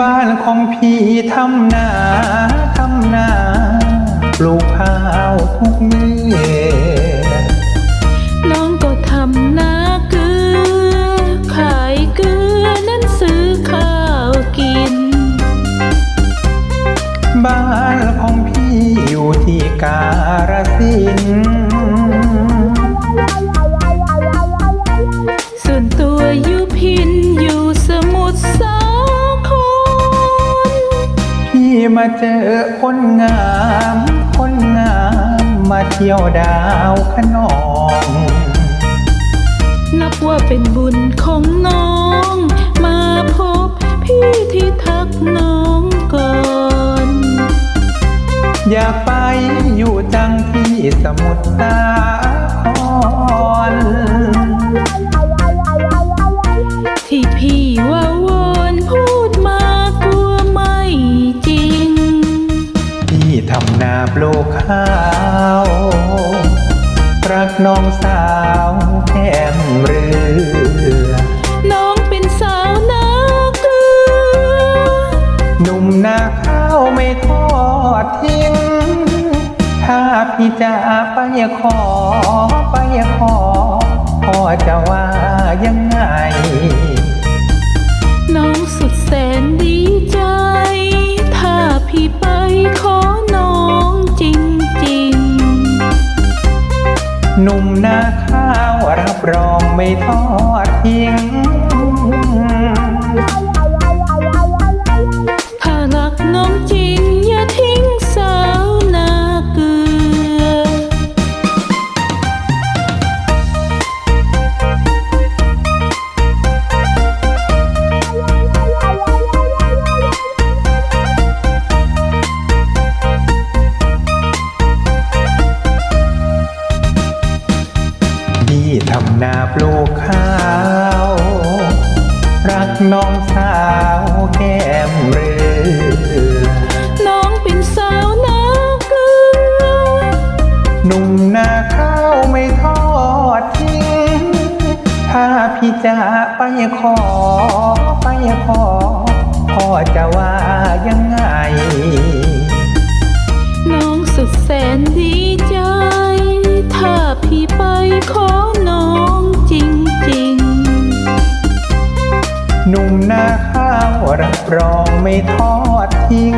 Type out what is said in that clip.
บ้านของพี่ทำนาทำนา ปลูกข้าวทุกเมื่อ มาเจอคนงาม คนงามมาเที่ยวดาวขนอง นับว่าเป็นบุญของน้อง มาพบพี่ที่ทักน้องก่อน อยากไปอยู่จังที่สมุทรสา ลูกข้าว รักน้องสาวแก้มเรือ น้องเป็นสาวนาเกลือหนุ่มนาข้าวไม่ทอดทิ้ง ถ้าพี่จะไปขอไปขอพ่อจะว่ายังไง หนุ่มหน้าข้าวรับรองไม่ทอดทิ้ง จะไปขอ ไปขอ พ่อจะว่ายังไง น้องสุดแสนดีใจ ถ้าพี่ไปขอน้องจริงจริงหนุ่มหน้าข้าวรับรองไม่ทอดทิ้ง